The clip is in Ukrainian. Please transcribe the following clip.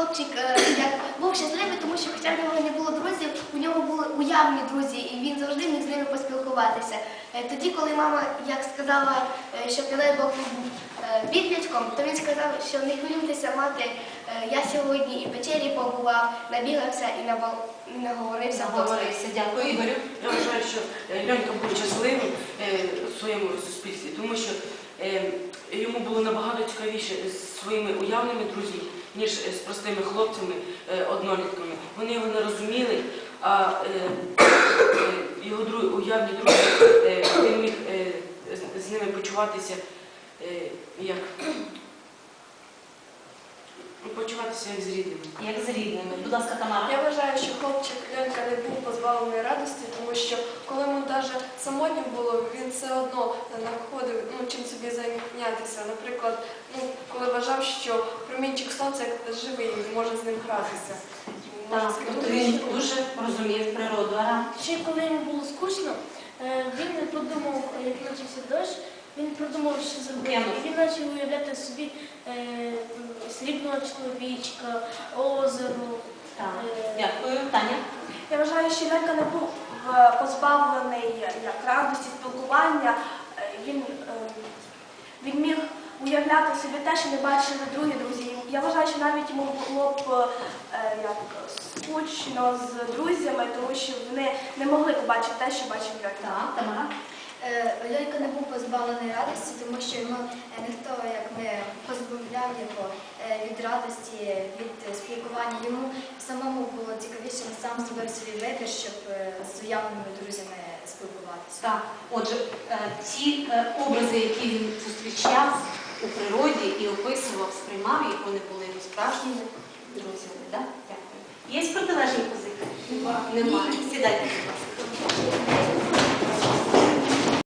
хлопчик е, як був щасливий, тому що хоча в нього не було друзів, у нього були уявні друзі, і він завжди міг з ними поспілкуватися. Е, Тоді, коли мама як сказала, е, що Пілей Бог був е, підлітком, то він сказав, що не хвилюйтеся, мати. Я сьогодні і в печері побував, набігався і набал- наговорився вдосталь. Дякую, Ігорю. Я вважаю, що Льонька був щасливим у своєму суспільстві, тому що йому було набагато цікавіше з своїми уявними друзями, ніж з простими хлопцями, однолітками. Вони його не розуміли, а е, е, його уявні друзі, е, він міг з- ними почуватися як почуватися як з рідними. Як з рідними. Будь ласка, Тамара. Я вважаю, що хлопчик Ленка не був позбавлений радості, тому що коли йому навіть самотньо було, він все одно знаходив ну, чим собі зайнятися. Наприклад, ну, коли вважав, що промінчик сонця як живий, він може з ним гратися. Так, тобто він дуже розумів природу. Ара. Ще коли йому було скучно, е, він не подумав, як почався дощ, він продумав, що зробити. Кинув. І він почав уявляти собі е, срібного чоловічка, озеро. Так. е, Дякую. Таня. Я вважаю, що Ленка не був е, позбавлений як радості спілкування. Е, Він, е, він міг уявляти собі те, що не бачили другі друзі. Я вважаю, що навіть йому було б е, як скучно з друзями, тому що вони не могли побачити те, що бачив Ленка. Так, Тамара. Е, Льойко не був позбавлений радості, тому що йому е, ніхто як не позбавляв його від радості, від спілкування. Йому самому було цікавіше він сам зробив свій вибір, щоб з уявними друзями спілкуватися. Так. Отже, ті е, образи, які він зустрічав у природі і описував, сприймав їх, вони були його справжніми друзями. Да? Дякую. Є протилежні позиції? Немає. Сідайте, будь ласка.